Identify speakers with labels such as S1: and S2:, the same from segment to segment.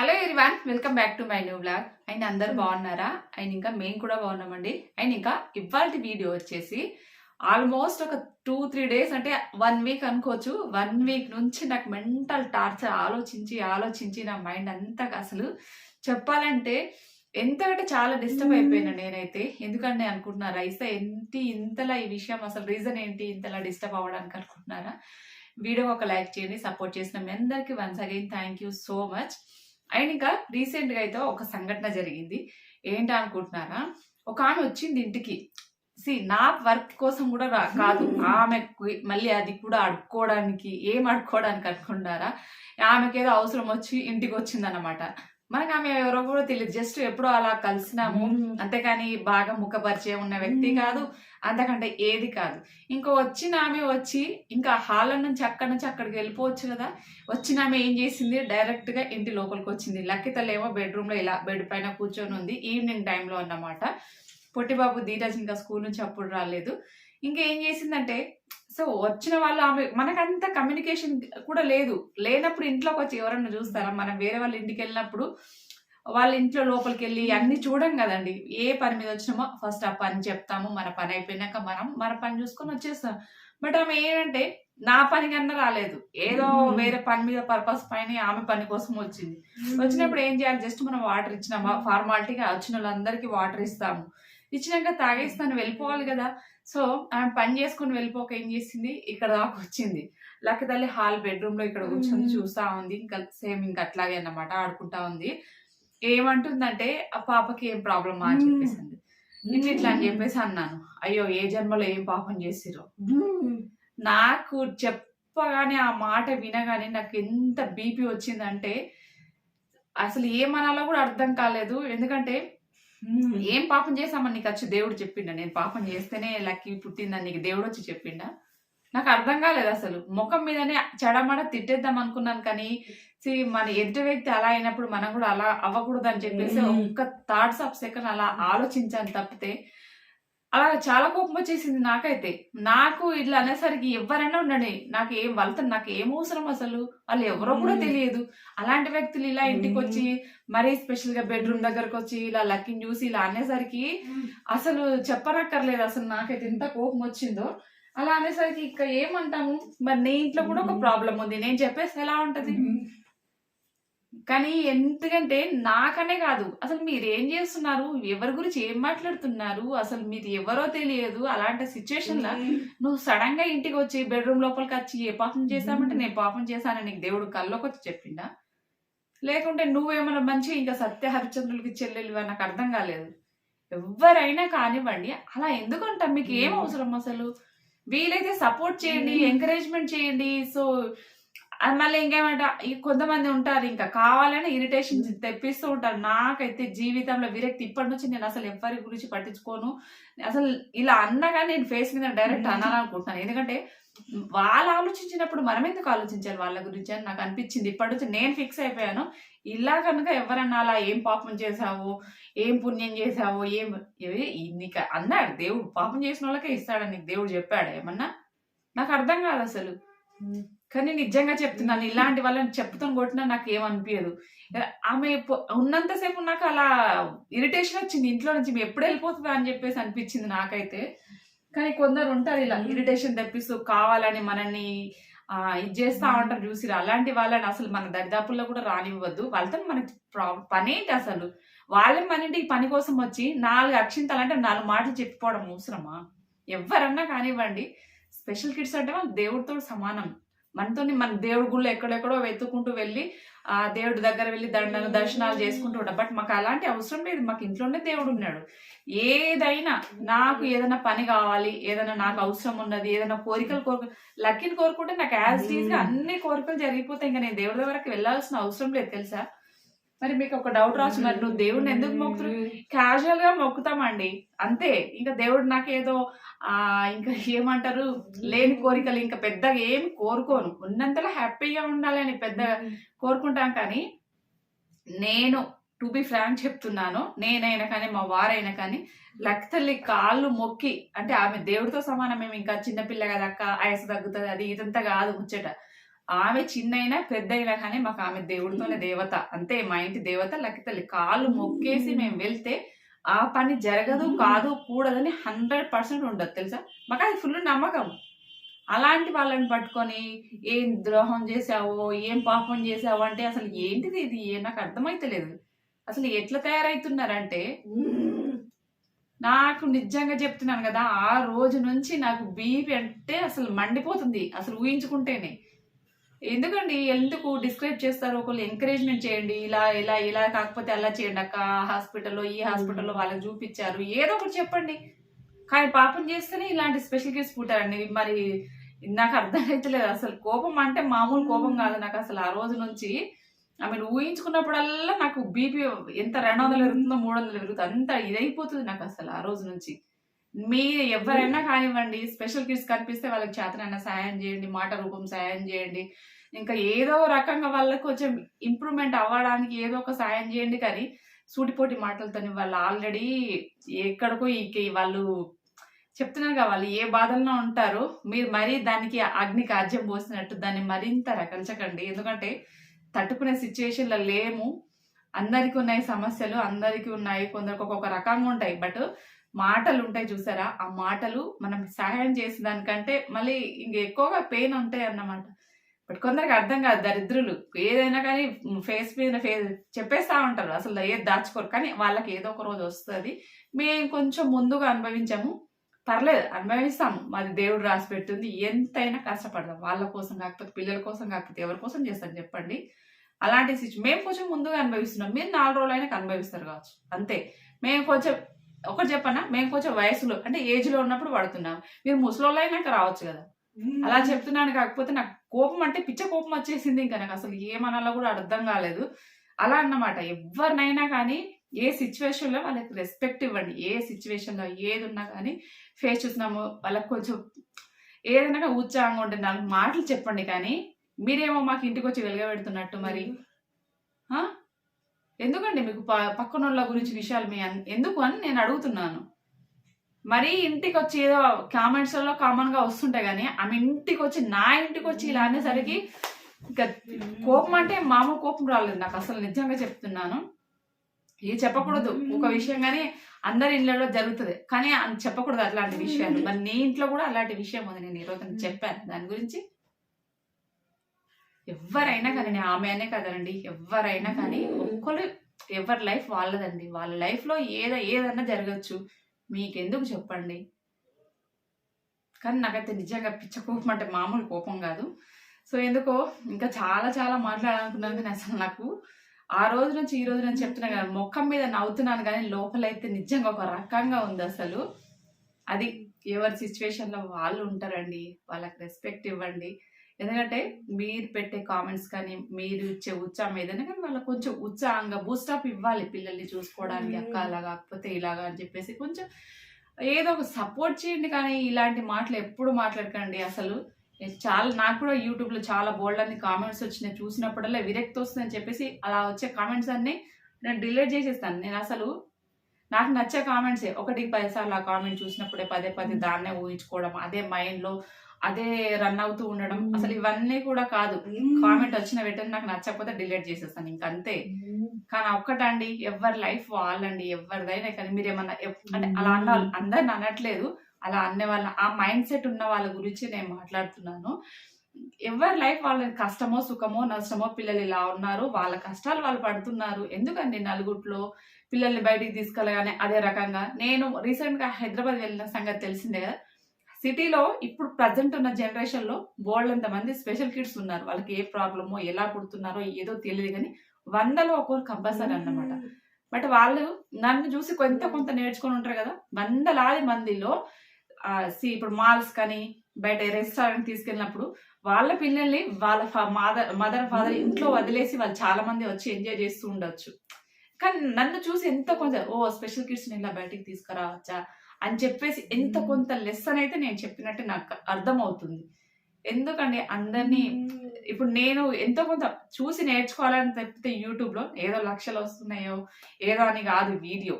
S1: Hello everyone welcome back to my new blog and అందరు బాగున్నారా? And ఇంకా మేము కూడా బాగున్నామండి. అండ్ ఇంకా ఇవాళ వీడియో వచ్చేసి ఆల్మోస్ట్ ఒక టూ త్రీ డేస్ అంటే వన్ వీక్ అనుకోవచ్చు. వన్ వీక్ నుంచి నాకు మెంటల్ టార్చర్ ఆలోచించి ఆలోచించి నా మైండ్ అంతా అసలు చెప్పాలంటే ఎంతకంటే చాలా డిస్టర్బ్ అయిపోయినా నేనైతే. ఎందుకంటే అనుకుంటున్నా రైసా ఏంటి ఇంతలా ఈ విషయం అసలు రీజన్ ఏంటి ఇంతలా డిస్టర్బ్ అవ్వడానికి అనుకుంటున్నారా? వీడియో ఒక లైక్ చేయండి సపోర్ట్ చేసిన మీ అందరికీ once again thank you so much and ఇంకా రీసెంట్గా అయితే ఒక సంఘటన జరిగింది. ఏంటి అనుకుంటున్నారా? ఒక ఆమె వచ్చింది ఇంటికి. సి నా వర్క్ కోసం కూడా రా కాదు. ఆమె మళ్ళీ అది కూడా అడుక్కోవడానికి ఏం అడుక్కోవడానికి అనుకున్నారా ఆమెకేదో అవసరం వచ్చి ఇంటికి వచ్చిందన్నమాట. మనకు ఆమె ఎవరో కూడా తెలియదు జస్ట్ ఎప్పుడో అలా కలిసినాము. అంతేకాని బాగా ముఖ పరిచయం ఉన్న వ్యక్తి కాదు. అంతకంటే ఏది కాదు. ఇంకో వచ్చిన ఆమె వచ్చి ఇంకా హాల్ నుంచి అక్కడి నుంచి అక్కడికి వెళ్ళిపోవచ్చు కదా. వచ్చిన ఆమె ఏం చేసింది? డైరెక్ట్గా ఇంటి లోపలికి వచ్చింది. లక్కితలేమో బెడ్రూమ్లో ఇలా బెడ్ పైన కూర్చొని ఉంది. ఈవినింగ్ టైంలో అన్నమాట. పొట్టిబాబు ధీరజ్ ఇంకా స్కూల్ నుంచి అప్పుడు రాలేదు. ఇంకా ఏం చేసిందంటే సో వచ్చిన వాళ్ళు ఆమె మనకంత కమ్యూనికేషన్ కూడా లేదు. లేనప్పుడు ఇంట్లోకి వచ్చి ఎవరన్నా చూస్తారా? మనం వేరే వాళ్ళ ఇంటికి వెళ్ళినప్పుడు వాళ్ళ ఇంట్లో లోపలికి వెళ్ళి అన్ని చూడం కదండి. ఏ పని మీద వచ్చినామో ఫస్ట్ ఆ పని చెప్తాము. మన పని అయిపోయినాక మనం మన పని చూసుకొని వచ్చేస్తాం. బట్ ఆమె ఏంటంటే నా పని కన్నా రాలేదు. ఏదో వేరే పని మీద పర్పస్ పైన ఆమె పని కోసం వచ్చింది. వచ్చినప్పుడు ఏం చేయాలి? జస్ట్ మనం వాటర్ ఇచ్చినామా? ఫార్మాలిటీగా వచ్చిన వాళ్ళందరికీ వాటర్ ఇస్తాము. ఇచ్చినాక తాగేస్తాను వెళ్ళిపోవాలి కదా. సో ఆమె పని చేసుకుని వెళ్ళిపోక ఏం చేసింది? ఇక్కడ దాకా వచ్చింది. లక్క తల్లి హాల్ బెడ్రూమ్లో ఇక్కడ కూర్చొని చూస్తా ఉంది. ఇంకా సేమ్ ఇంకా అట్లాగే అన్నమాట ఆడుకుంటా ఉంది. ఏమంటుందంటే ఆ పాపకి ఏం ప్రాబ్లమా అని చెప్పేసింది. ఇట్లా ఇట్లా అని చెప్పేసి అన్నాను. అయ్యో ఏ జన్మలో ఏం పాపం చేసిరో నాకు చెప్పగానే ఆ మాట వినగానే నాకు ఎంత బీపీ వచ్చిందంటే అసలు ఏమనాలో కూడా అర్థం కాలేదు. ఎందుకంటే ఏం పాపం చేసామని నీకు వచ్చి దేవుడు చెప్పిండా? నేను పాపం చేస్తేనే లక్కీ పుట్టిందని నీకు దేవుడు వచ్చి చెప్పిండా? నాకు అర్థం కాలేదు అసలు. ముఖం మీదనే చెడమడ తిట్టేద్దాం అనుకున్నాను కానీ see, మన ఎదుటి వ్యక్తి అలా అయినప్పుడు మనం కూడా అలా అవ్వకూడదు అని చెప్పేసి. ఒక్క థాట్స్ ఆఫ్ సెకండ్ అలా ఆలోచించాను తప్పితే అలా చాలా కోపం వచ్చేసింది నాకైతే. నాకు ఇట్లా అనేసరికి ఎవరైనా ఉండండి నాకు ఏం వాళ్ళతో నాకు ఏం అవసరం అసలు? వాళ్ళు ఎవరో కూడా. తెలియదు. అలాంటి వ్యక్తులు ఇలా ఇంటికి వచ్చి మరీ స్పెషల్గా బెడ్రూమ్ దగ్గరకు వచ్చి ఇలా లక్కీని చూసి ఇలా అనేసరికి అసలు చెప్పనక్కర్లేదు అసలు నాకైతే ఎంత కోపం వచ్చిందో. అలా అనేసరికి ఇక ఏమంటాము మరి నీ ఇంట్లో కూడా ఒక ప్రాబ్లం ఉంది. నేను చెప్పేసి ఎలా ఉంటది? కానీ ఎందుకంటే నాకనే కాదు. అసలు మీరు ఏం చేస్తున్నారు? ఎవరి గురించి ఏం మాట్లాడుతున్నారు? అసలు మీరు ఎవరో తెలియదు. అలాంటి సిచ్యువేషన్ లా నువ్వు సడన్గా ఇంటికి వచ్చి బెడ్రూమ్ లోపలికి వచ్చి ఏ పాపం చేశామంటే నేను పాపం చేశానని నీకు దేవుడు కల్లోకి వచ్చి చెప్పిండా? లేకుంటే నువ్వేమన్నా మంచి ఇంకా సత్య హరిచంద్రులకి చెల్లెలు నాకు అర్థం కాలేదు. ఎవరైనా కానివ్వండి అలా ఎందుకు అంటాం మీకు ఏం అవసరం అసలు? వీలైతే సపోర్ట్ చేయండి ఎంకరేజ్మెంట్ చేయండి. సో మళ్ళీ ఇంకేమంట ఈ కొంతమంది ఉంటారు ఇంకా కావాలని ఇరిటేషన్ తెప్పిస్తూ ఉంటారు. నాకైతే జీవితంలో విరక్తి. ఇప్పటి నుంచి నేను అసలు ఎవరి గురించి పట్టించుకోను. అసలు ఇలా అన్నగా నేను ఫేస్ మీద డైరెక్ట్ అనాలనుకుంటున్నాను ఎందుకంటే వాళ్ళు ఆలోచించినప్పుడు మనం ఎందుకు ఆలోచించాలి వాళ్ళ గురించి అని నాకు అనిపించింది. ఇప్పటి నుంచి నేను ఫిక్స్ అయిపోయాను. ఇలా కనుక ఎవరన్నా అలా ఏం పాపం చేసావు ఏం పుణ్యం చేసావు ఏం నీకు అన్నాడు. దేవుడు పాపం చేసిన వాళ్ళకే ఇస్తాడని నీకు దేవుడు చెప్పాడు. ఏమన్నా? నాకు అర్థం కాదు అసలు. కానీ నిజంగా చెప్తున్నాను ఇలాంటి వాళ్ళని చెప్పుతో కొట్టినా నాకు ఏమనిపించదు ఆమె ఉన్నంతసేపు నాకు అలా ఇరిటేషన్ వచ్చింది. ఇంట్లో నుంచి "మీ ఎప్పుడు వెళ్ళిపోతుందా అని చెప్పేసి అనిపించింది నాకైతే. కానీ కొందరు ఉంటారు ఇలా ఇరిటేషన్ తెప్పిస్తూ కావాలని మనల్ని ఇది చేస్తా ఉంటారు చూసి అలాంటి వాళ్ళని అసలు మన దరిదాపుల్లో కూడా రానివ్వద్దు. వాళ్ళతో మనకి పని ఏంటి అసలు? వాళ్ళే మన ఇంటికి పని కోసం వచ్చి నాలుగు అక్షింతలు అంటే నాలుగు మాటలు చెప్పుకోవడం అవసరమా? ఎవరన్నా కానివ్వండి. స్పెషల్ కిడ్స్ అంటే వాళ్ళు దేవుడితో సమానం. మనతో మన దేవుడి గుళ్ళు ఎక్కడెక్కడో వెతుక్కుంటూ వెళ్ళి ఆ దేవుడి దగ్గర వెళ్ళి దండను దర్శనాలు చేసుకుంటూ ఉంటాం. బట్ మాకు అలాంటి అవసరం లేదు. మాకు ఇంట్లోనే దేవుడు ఉన్నాడు. ఏదైనా నాకు ఏదైనా పని కావాలి ఏదైనా నాకు అవసరం ఉన్నది ఏదైనా కోరికలు కోరిక లక్కీని కోరుకుంటే నాకు యాజ్గా అన్ని కోరికలు జరిగిపోతాయి. ఇంకా నేను దేవుడి దగ్గరకు వెళ్ళాల్సిన అవసరం లేదు తెలుసా? మరి మీకు ఒక డౌట్ రావచ్చు మరి నువ్వు దేవుడిని ఎందుకు మొక్కుతారు క్యాజువల్గా మొక్కుతామండి. అంతే. ఇంకా దేవుడు నాకేదో ఆ ఇంకా ఏమంటారు? లేని కోరికలు ఇంకా పెద్దగా ఏం కోరుకోను. ఉన్నంతలో హ్యాపీగా ఉండాలని పెద్ద కోరుకుంటాం కానీ నేను టు బి ఫ్రాంక్ చెప్తున్నాను నేనైనా కానీ మా వారైనా కానీ లక్తల్లి కాళ్ళు మొక్కి అంటే ఆమె దేవుడితో సమానం మేము ఇంకా చిన్నపిల్ల కదా ఆయస తగ్గుతుంది అది ఇదంతా కాదు ముచ్చట. ఆమె చిన్నైనా పెద్దయినా కానీ మాకు ఆమె దేవుడితోనే దేవత. అంతే మా ఇంటి దేవత లక్కి తల్లి. కాళ్ళు మొక్కేసి మేము వెళ్తే ఆ పని జరగదు కాదు కూడదని హండ్రెడ్ పర్సెంట్ ఉండదు తెలుసా? మాకు అది ఫుల్ నమ్మకం. అలాంటి వాళ్ళని పట్టుకొని ఏం ద్రోహం చేసావో ఏం పాపం చేసావో అంటే అసలు ఏంటిది ఇది? నాకు అర్థమైతలేదు. అసలు ఎట్లా తయారవుతున్నారంటే నాకు నిజంగా చెప్తున్నాను కదా ఆ రోజు నుంచి నాకు బీపీ అంటే అసలు మండిపోతుంది అసలు ఊహించుకుంటేనే. ఎందుకండి? ఎందుకు డిస్క్రైబ్ చేస్తారు? ఒకళ్ళు ఎంకరేజ్మెంట్ చేయండి. ఇలా ఇలా ఇలా కాకపోతే అలా చేయండి అక్క. హాస్పిటల్లో ఈ హాస్పిటల్లో వాళ్ళకి చూపించారు. ఏదో ఒకటి చెప్పండి. కానీ పాపం చేస్తేనే ఇలాంటి స్పెషల్ కేసు పుట్టారండి. మరి నాకు అర్థం అవుతలేదు అసలు కోపం అంటే మామూలు కోపం కాదు నాకు అసలు ఆ రోజు నుంచి. ఆమె ఊహించుకున్నప్పుడల్లా నాకు బీపీ ఎంత రెండు వందలు పెరుగుతుందో మూడు వందలు పెరుగుతుందో అంత ఇదైపోతుంది నాకు అసలు ఆ రోజు నుంచి. మీ ఎవరైనా కానివ్వండి స్పెషల్ కిడ్స్ కనిపిస్తే వాళ్ళకి చేతనైనా సాయం చేయండి మాట రూపం సాయం చేయండి. ఇంకా ఏదో రకంగా వాళ్ళకి కొంచెం ఇంప్రూవ్మెంట్ అవ్వడానికి ఏదో ఒక సాయం చేయండి కానీ సూటిపోటి మాటలతో వాళ్ళు ఆల్రెడీ ఎక్కడికో ఈ వాళ్ళు చెప్తున్నారు కదా వాళ్ళు ఏ బాధల్లో ఉంటారో మీరు మరీ దానికి అగ్ని కాజ్యం పోసినట్టు దాన్ని మరింత రకల్చకండి ఎందుకంటే తట్టుకునే సిచ్యువేషన్లో లేము. అందరికీ ఉన్నాయి సమస్యలు అందరికీ ఉన్నాయి కొందరికి ఒక్కొక్క రకంగా ఉంటాయి. బట్ మాటలు ఉంటాయి చూసారా? ఆ మాటలు మనం సహాయం చేసే దానికంటే మళ్ళీ ఇంక ఎక్కువగా పెయిన్ ఉంటాయి అన్నమాట. బట్ కొందరికి అర్థం కాదు దరిద్రులు. ఏదైనా కానీ ఫేస్ మీద ఫేస్ చెప్పేస్తా ఉంటారు. అసలు ఏది దాచుకోరు. కానీ వాళ్ళకి ఏదో ఒక రోజు వస్తుంది. మేము కొంచెం ముందుగా అనుభవించాము. పర్లేదు అనుభవిస్తాము. మాది దేవుడు రాసి పెట్టింది. ఎంతైనా కష్టపడదాం. వాళ్ళ కోసం కాకపోతే పిల్లల కోసం కాకపోతే ఎవరి కోసం చేస్తాను చెప్పండి. అలాంటి సిచ్యువేషన్ మేము కొంచెం ముందుగా అనుభవిస్తున్నాం. మీరు నాలుగు రోజులైనా అనుభవిస్తారు కావచ్చు. అంతే. మేము కొంచెం ఒకటి చెప్పనా? మేము కొంచెం వయసులో అంటే ఏజ్లో ఉన్నప్పుడు పడుతున్నాం. మీరు ముసలోళ్ళు అయినాక రావచ్చు కదా. అలా చెప్తున్నాను కాకపోతే నాకు కోపం అంటే పిచ్చ కోపం వచ్చేసింది ఇంకా నాకు. అసలు ఏమనాలో కూడా అర్థం కాలేదు. అలా అన్నమాట. ఎవరినైనా కానీ ఏ సిచ్యువేషన్లో వాళ్ళకి రెస్పెక్ట్ ఇవ్వండి. ఏ సిచ్యువేషన్లో ఏది ఉన్నా కానీ ఫేస్ చూసినాము వాళ్ళకి కొంచెం ఏదైనా ఉత్సాహంగా ఉంటే నాలుగు మాటలు చెప్పండి కానీ మీరేమో మాకు ఇంటికి వచ్చి వెలగబెడుతున్నట్టు మరి. ఆ? ఎందుకండి మీకు ప- పక్కన వాళ్ళ గురించి విషయాలు మీ ఎందుకు అని నేను అడుగుతున్నాను. మరీ ఇంటికి వచ్చి ఏదో కామెంట్స్లో కామన్గా కామన్గా వస్తుంటాయి కానీ ఆమె ఇంటికి వచ్చి నా ఇంటికి వచ్చి ఇలా అనేసరికి ఇంకా కోపం అంటే మామూలు కోపం రాలేదు. నాకు అసలు నిజంగా చెప్తున్నాను. ఇది చెప్పకూడదు. ఒక విషయం కానీ అందరి ఇళ్ళలో జరుగుతుంది. కానీ చెప్పకూడదు అట్లాంటి విషయాలు. మరి నీ ఇంట్లో కూడా అలాంటి విషయం ఉంది. నేను ఈరోజు చెప్పాను. దాని గురించి ఎవరైనా కానీ ఆమె అనే కదండి ఎవరైనా కానీ ఒక్కరు ఎవరి లైఫ్ వాళ్ళదండి. వాళ్ళ లైఫ్లో ఏదో ఏదన్నా జరగచ్చు. మీకెందుకు చెప్పండి? కానీ నాకైతే నిజంగా పిచ్చ కోపం అంటే మామూలు కోపం కాదు. సో ఎందుకో ఇంకా చాలా చాలా మాట్లాడాలనుకున్నాను కానీ అసలు నాకు ఆ రోజు నుంచి ఈ రోజు నుంచి చెప్తున్నా కానీ ముఖం మీద నవ్వుతున్నాను కానీ లోపలైతే నిజంగా ఒక రకంగా ఉంది అసలు. అది ఎవరి సిచ్యువేషన్లో వాళ్ళు ఉంటారండి వాళ్ళకి రెస్పెక్ట్ ఇవ్వండి. ఎందుకంటే మీరు పెట్టే కామెంట్స్ కానీ మీరు ఇచ్చే ఉత్సాహం ఏదైనా కానీ వాళ్ళకి కొంచెం ఉత్సాహంగా బూస్టప్ ఇవ్వాలి పిల్లల్ని చూసుకోవడానికి అక్క అలా కాకపోతే ఇలాగా అని చెప్పేసి కొంచెం ఏదో ఒక సపోర్ట్ చేయండి కానీ ఇలాంటి మాటలు ఎప్పుడు మాట్లాడకండి అసలు. చాలా నాకు కూడా యూట్యూబ్లో చాలా బోల్డ్ అన్ని కామెంట్స్ వచ్చినాయి. చూసినప్పుడల్లా విరక్తి వస్తుందని చెప్పేసి అలా వచ్చే కామెంట్స్ అన్ని నేను డిలీట్ చేసేస్తాను. నేను అసలు నాకు నచ్చే కామెంట్స్ ఒకటి పది సార్లు ఆ కామెంట్ చూసినప్పుడే పదే పదే దాన్నే ఊహించుకోవడం అదే మైండ్లో అదే రన్ అవుతూ ఉండడం. అసలు ఇవన్నీ కూడా కాదు. కామెంట్ వచ్చిన వెంటనే నాకు నచ్చకపోతే డిలీట్ చేసేస్తాను. ఇంక అంతే. కానీ ఒక్కటండి ఎవరి లైఫ్ వాళ్ళండి ఎవరిదైనా కానీ మీరు ఏమన్నా అంటే అలా అన్న అందరిని అనట్లేదు. అలా అనే వాళ్ళ ఆ మైండ్ సెట్ ఉన్న వాళ్ళ గురించి నేను మాట్లాడుతున్నాను. ఎవరి లైఫ్ వాళ్ళ కష్టమో సుఖమో నష్టమో పిల్లలు ఇలా ఉన్నారు. వాళ్ళ కష్టాలు వాళ్ళు పడుతున్నారు. ఎందుకండి నలుగుట్లో పిల్లల్ని బయటికి తీసుకెళ్ళగానే అదే రకంగా? నేను రీసెంట్గా హైదరాబాద్ వెళ్ళిన సంగతి తెలిసిందే కదా. సిటీలో ఇప్పుడు ప్రజెంట్ ఉన్న జనరేషన్లో బోల్డ్ మంది స్పెషల్ కిడ్స్ ఉన్నారు. వాళ్ళకి ఏ ప్రాబ్లమో ఎలా పుడుతున్నారో ఏదో తెలియదు కానీ వందలో ఒకరు కంపల్సరీ అన్నమాట. బట్ వాళ్ళు నన్ను చూసి కొంత కొంత నేర్చుకొని ఉంటారు కదా వందలాది మందిలో ఇప్పుడు మాల్స్ కానీ బయట రెస్టారెంట్ తీసుకెళ్ళినప్పుడు వాళ్ళ పిల్లల్ని వాళ్ళ మదర్ మదర్ ఫాదర్ ఇంట్లో వదిలేసి వాళ్ళు చాలా మంది వచ్చి ఎంజాయ్ చేస్తూ ఉండొచ్చు. కానీ నన్ను చూసి ఎంత కొంచెం ఓ స్పెషల్ కిడ్స్ ఇలా బయటికి తీసుకురావచ్చా అని చెప్పేసి ఎంత కొంత లెసన్ అయితే నేను చెప్పినట్టు నాకు అర్థమవుతుంది. ఎందుకండి అందరినీ ఇప్పుడు నేను ఎంతో కొంత చూసి నేర్చుకోవాలని తప్పితే యూట్యూబ్లో ఏదో లక్షలు వస్తున్నాయో ఏదో అని కాదు వీడియో.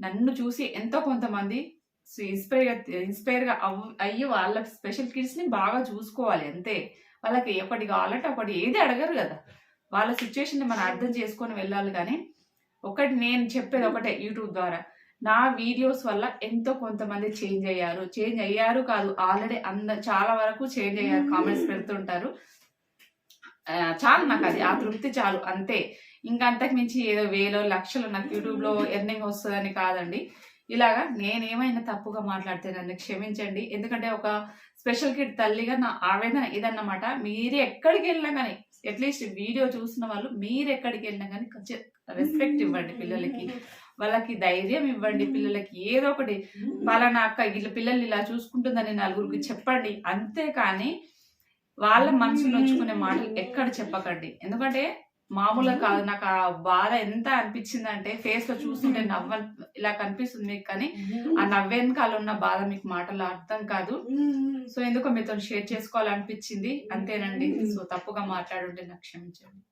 S1: నన్ను చూసి ఎంతో కొంతమంది ఇన్స్పైర్ ఇన్స్పైర్గా అవ్- అయ్యి వాళ్ళ స్పెషల్ కిడ్స్ని బాగా చూసుకోవాలి అంతే. వాళ్ళకి ఒకటి కావాలంటే ఒకటి ఏది అడగరు కదా. వాళ్ళ సిచ్యువేషన్ మనం అర్థం చేసుకొని వెళ్ళాలి కానీ ఒకటి నేను చెప్పేది ఒకటే యూట్యూబ్ ద్వారా. నా వీడియోస్ వల్ల ఎంతో కొంతమంది చేంజ్ అయ్యారు. చేంజ్ అయ్యారు కాదు ఆల్రెడీ అంద చాలా వరకు చేంజ్ అయ్యారు. కామెంట్స్ పెడుతుంటారు. చాలు నాకు అది. ఆ తృప్తి చాలు. అంతే. ఇంకా అంతకు మించి ఏదో వేలో లక్షలు నాకు యూట్యూబ్లో ఎర్నింగ్ వస్తుందని కాదండి. ఇలాగా నేనేమైనా తప్పుగా మాట్లాడితే నన్ను క్షమించండి. ఎందుకంటే ఒక స్పెషల్ కిడ్ తల్లిగా నా ఆవేదన ఇదన్నమాట. మీరు ఎక్కడికి వెళ్ళినా కానీ అట్లీస్ట్ వీడియో చూసిన వాళ్ళు మీరు ఎక్కడికి వెళ్ళినా కానీ కొంచెం రెస్పెక్ట్ ఇవ్వండి పిల్లలకి. వాళ్ళకి ధైర్యం ఇవ్వండి పిల్లలకి. ఏదో ఒకటి పలానా అక్క వీళ్ళ పిల్లలు ఇలా చూసుకుంటుందని నలుగురికి చెప్పండి. అంతేకాని వాళ్ళ మనసు నొచ్చుకునే మాటలు ఎక్కడ చెప్పకండి. ఎందుకంటే మామూలుగా కాదు. నాకు ఆ బాధ ఎంత అనిపించింది అంటే ఫేస్లో చూస్తుంటే నవ్వ ఇలా కనిపిస్తుంది మీకు కానీ ఆ నవ్వెనకాల ఉన్న బాధ మీకు మాటలు అర్థం కాదు. సో ఎందుకో మీతో షేర్ చేసుకోవాలనిపించింది. అంతేనండి. సో తప్పుగా మాట్లాడుంటే నాకు క్షమించండి